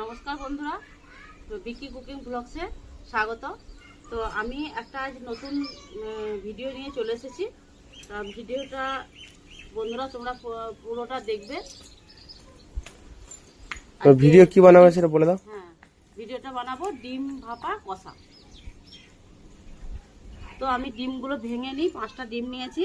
নমস্কার বন্ধুরা। তো বিকি কুকিং ব্লগসে স্বাগত। তো আমি একটা আজ নতুন ভিডিও নিয়ে চলে এসেছি। তা ভিডিওটা বন্ধুরা তোমরা পুরোটা দেখবে। তো ভিডিও কি বানাবে সেটা বলে দাও। হ্যাঁ ভিডিওটা বানাবো ডিম ভাপা কষা। তো আমি ডিমগুলো ভেঙে নিই পাঁচটা ডিম নিয়েছি।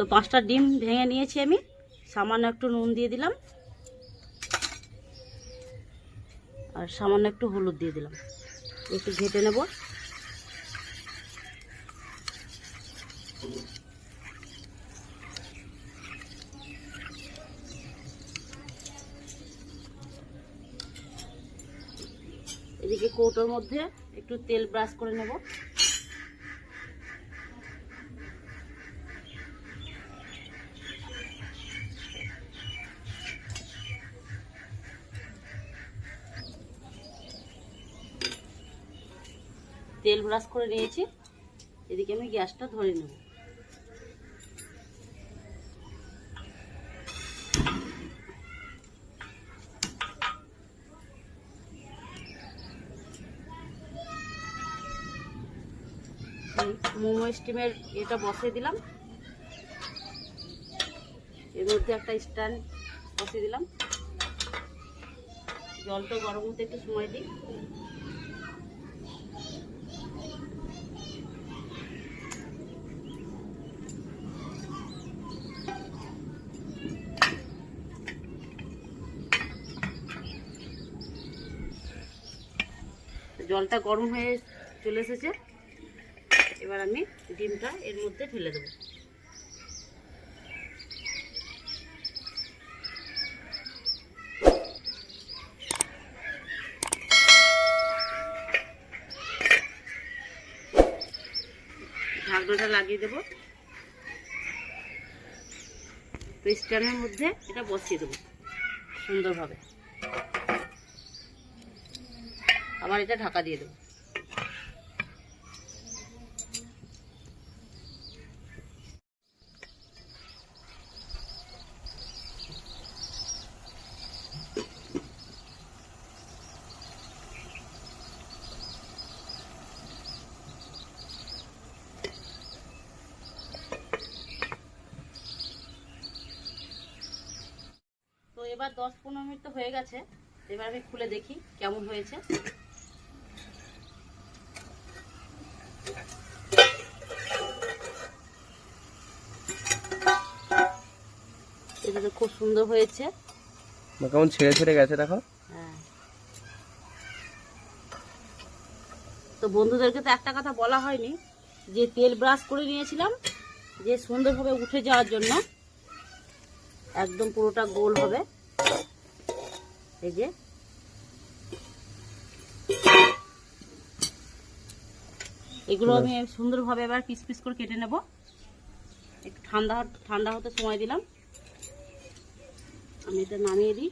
তো পাঁচটা ডিম ভেঙে নিয়েছি আমি। সামান্য একটু নুন দিয়ে দিলাম। আর সামান্য একটু হলুদ দিয়ে দিলাম। একটু ঘেটে নেব। এদিকে কৌটোর মধ্যে একটু তেল ব্রাশ করে নেব। তেল ব্রাশ করে নিয়েছি। এদিকে আমি গ্যাসটা ধরে নেব। মোমো স্টিমের এটা বসিয়ে দিলাম। এর মধ্যে একটা স্ট্যান্ড বসিয়ে দিলাম। জলটা গরম হতে একটু সময় দিই। জলটা গরম হয়ে চলে এসেছে। এবার আমি ডিমটা এর মধ্যে ঢেলে দেবো। ঢাকনাটা লাগিয়ে দেবো। তো মধ্যে এটা বসিয়ে দেবো সুন্দরভাবে। আবার এটা ঢাকা দিয়ে দেবো। এবার দশ পনেরো মিনিট তো হয়ে গেছে। এবার আমি খুলে দেখি কেমন হয়েছে। খুব সুন্দর হয়েছে। কেমন ছেড়ে ছেড়ে গেছে দেখো। হ্যাঁ। তো বন্ধুদেরকে তো একটা কথা বলা হয়নি যে তেল ব্রাশ করে নিয়েছিলাম যে সুন্দরভাবে উঠে যাওয়ার জন্য। একদম পুরোটা গোল হবে। এই যে। এগুলো আমি সুন্দরভাবে এবার পিস পিস করে কেটে নেব। একটু ঠান্ডা ঠান্ডা হতে সময় দিলাম। আমি এটা নামিয়ে দিই।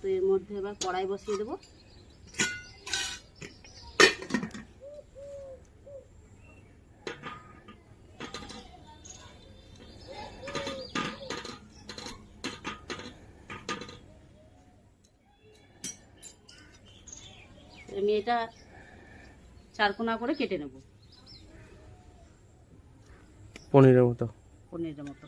তো এর মধ্যে এবার কড়াই বসিয়ে দেবো। আমি এটা চারকোনা করে কেটে নেব। পনিরের মতো। পনিরের মতো।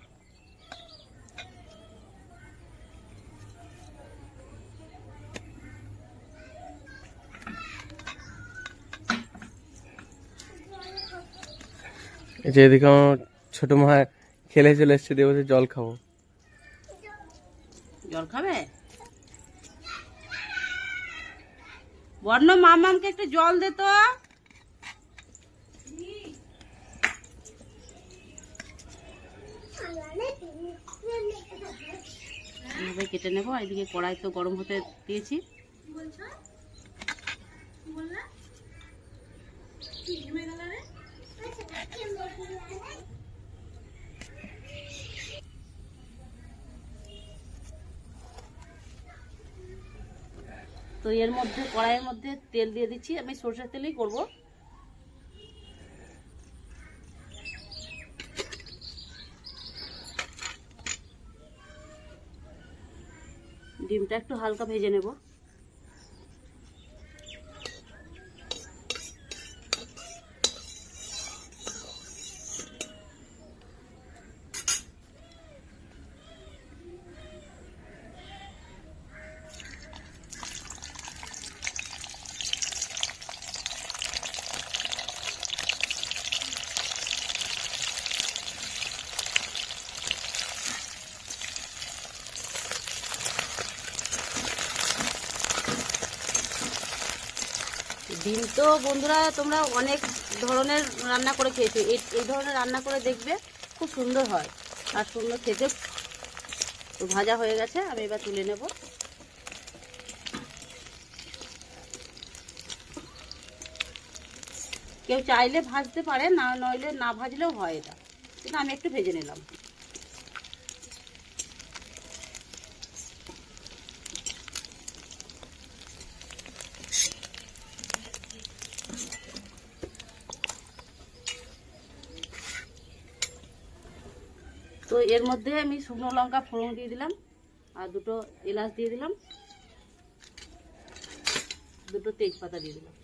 যে এদিকে আমার ছোট মা খেলে চলে এসছে দিয়ে বলছে জল খাব। জল খাবে? বর্ণ মামামকে একটু জল দে তো। এইভাবে কেটে নেব এদিকে কড়াই তো গরম হতে দিয়েছি। তো এর মধ্যে, কড়াইয়ের মধ্যে তেল দিয়ে দিচ্ছি। আমি সরষের তেলেই করব। ডিমটা একটু হালকা ভেজে নেব। ডিম তো বন্ধুরা তোমরা অনেক ধরনের রান্না করে খেয়েছো। এই এই ধরনের রান্না করে দেখবে খুব সুন্দর হয়। আর সুন্দর খেতে ভাজা হয়ে গেছে, আমি এবার তুলে নেব। কেউ চাইলে ভাজতে পারে, না, নইলে না ভাজলেও হয় এটা। কিন্তু আমি একটু ভেজে নিলাম। তো এর মধ্যে আমি শুকনো লঙ্কা, ফোড়ন দিয়ে দিলাম আর দুটো এলাচ দিয়ে দিলাম। দুটো তেজপাতা দিয়ে দিলাম।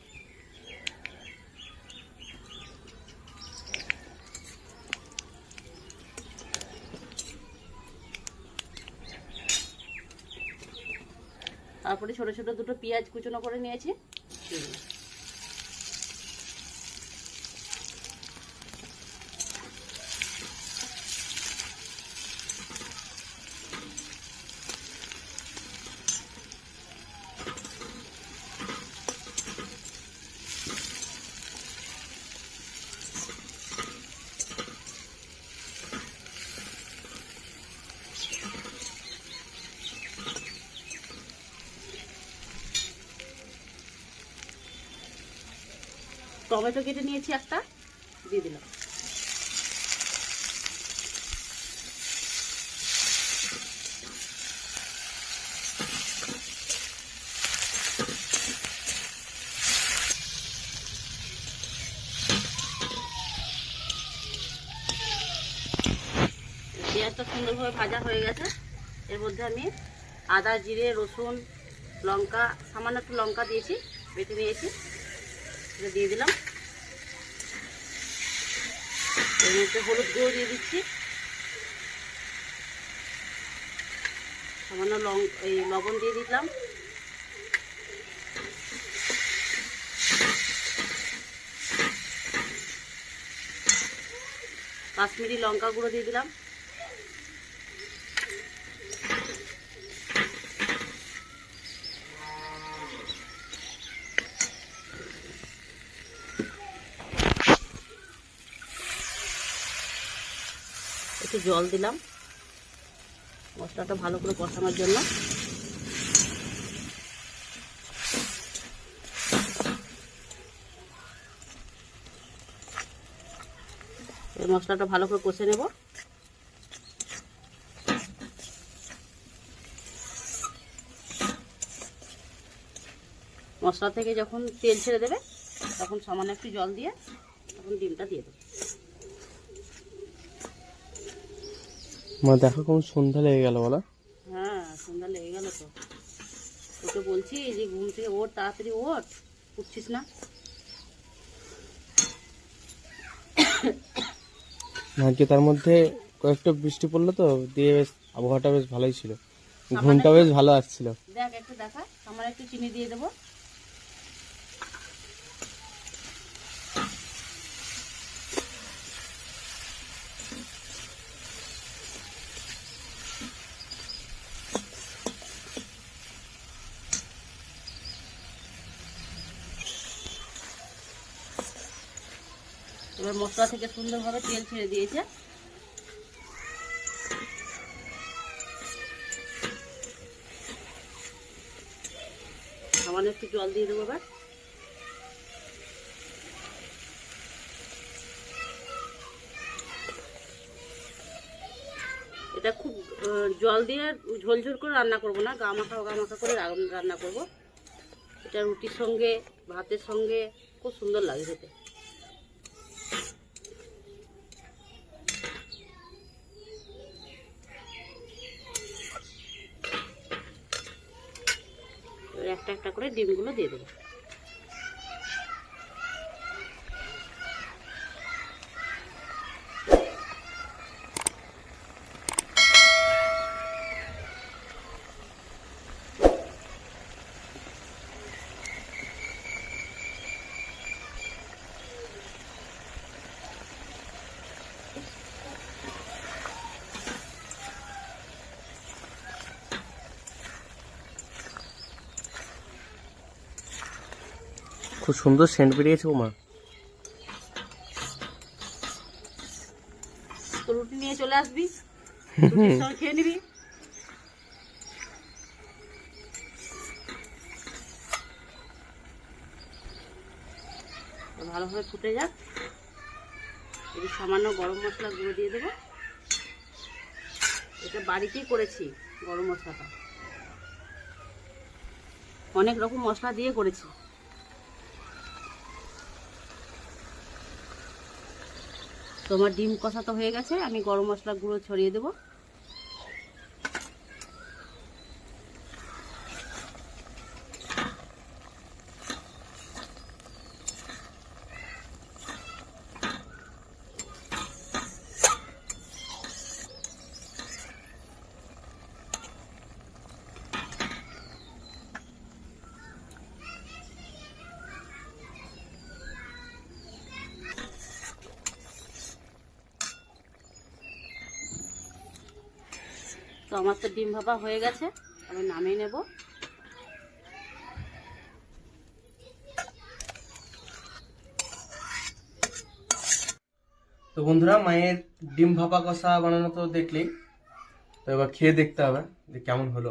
তারপরে ছোটো ছোটো দুটো পেঁয়াজ কুচনো করে নিয়েছি। টমেটো কেটে নিয়েছি একটা, দিয়ে দিলাম। সুন্দরভাবে ভাজা হয়ে গেছে। এর মধ্যে আমি আদা, জিরে, রসুন, লঙ্কা, সামান্য একটু লঙ্কা দিয়েছি, বেটে নিয়েছি। দিয়ে দিলাম। এর মধ্যে হলুদ গুঁড়ো দিয়ে দিচ্ছি। সামান্য লং এই লবণ দিয়ে দিলাম। কাশ্মীরি লঙ্কা গুঁড়ো দিয়ে দিলাম। একটু জল দিলাম। মশলাটা ভালো করে কষানোর জন্য। এই মশলাটা ভালো করে কষে নেব। মশলা থেকে যখন তেল ছেড়ে দেবে, তখন সামান্য একটু জল দিয়ে তখন ডিমটা দিয়ে দেবো। মা দেখো কেমন সন্ধ্যা লেগে গেল বলো। হ্যাঁ সন্ধ্যা লেগে গেল তো। তোকে বলছি যে ঘুম থেকে ওঠ তাড়াতাড়ি ওঠ। উঠছিস না? আজকে তার মধ্যে কয়েকটা বৃষ্টি পড়ল তো? দিয়ে বেশ আবহাওয়াটা বেশ ভালোই ছিল। ঘুমটা বেশ ভালো আসছিল। দেখ একটু দেখা। আমার একটু চিনি দিয়ে দেবো। এবার মশলা থেকে সুন্দরভাবে তেল ছেড়ে দিয়েছে। সামান্য একটু জল দিয়ে দেবো এবার। এটা খুব জল দিয়ে ঝোল ঝোল করে রান্না করব না, গা মাখা গা মাখা করে রান্না করব। এটা রুটির সঙ্গে, ভাতের সঙ্গে খুব সুন্দর লাগে খেতে। একটা একটা করে ডিমগুলো দিয়ে দেবো। খুব সুন্দর সেন্ট বেরিয়েছে ও মা রুটি নিয়ে চলে আসবি? খেয়ে নিবি? ভালোভাবে ফুটে যাক। এই সামান্য গরম মশলা গুঁড়ো দিয়ে দেবো। এটা বাড়িতেই করেছি গরম মশলাটা। অনেক রকম মশলা দিয়ে করেছি। তোমার ডিম কষা তো হয়ে গেছে আমি গরম মশলা গুঁড়ো ছড়িয়ে দেবো। তো আমার তো ডিম ভাপা হয়ে গেছে, আমি নামিয়ে নেব। তো বন্ধুরা, মায়ের ডিম ভাপা কষা বানানো তো দেখলেই। তো এবার খেয়ে দেখতে হবে যে কেমন হলো।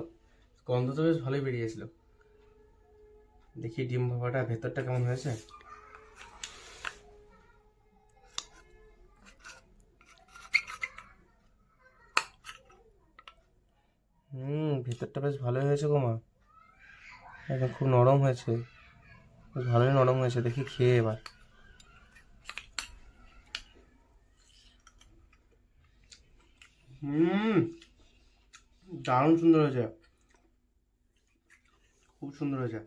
গন্ধ তো বেশ ভালোই বেরিয়েছিল। দেখি ডিম ভাপাটা ভেতরটা কেমন হয়েছে হুম ভেতরটা বেশ ভালোই হয়েছে গো মা। একদম খুব নরম হয়েছে। বেশ ভালোই নরম হয়েছে, দেখি খেয়ে এবার। হুম, দারুণ সুন্দর হয়েছে। খুব সুন্দর হয়েছে।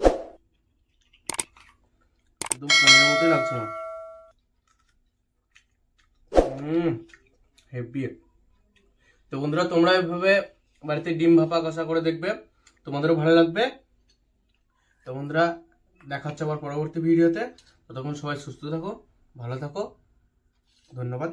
একদম পনিরের মতোই লাগছে না হুম হেভি তো বন্ধুরা, তোমরা এভাবে বাড়িতে ডিম ভাপা কষা করে দেখবে। তোমাদেরও ভালো লাগবে। তো বন্ধুরা, দেখা হচ্ছে আবার পরবর্তী ভিডিওতে। ততক্ষণ সবাই সুস্থ থাকো, ভালো থাকো। ধন্যবাদ।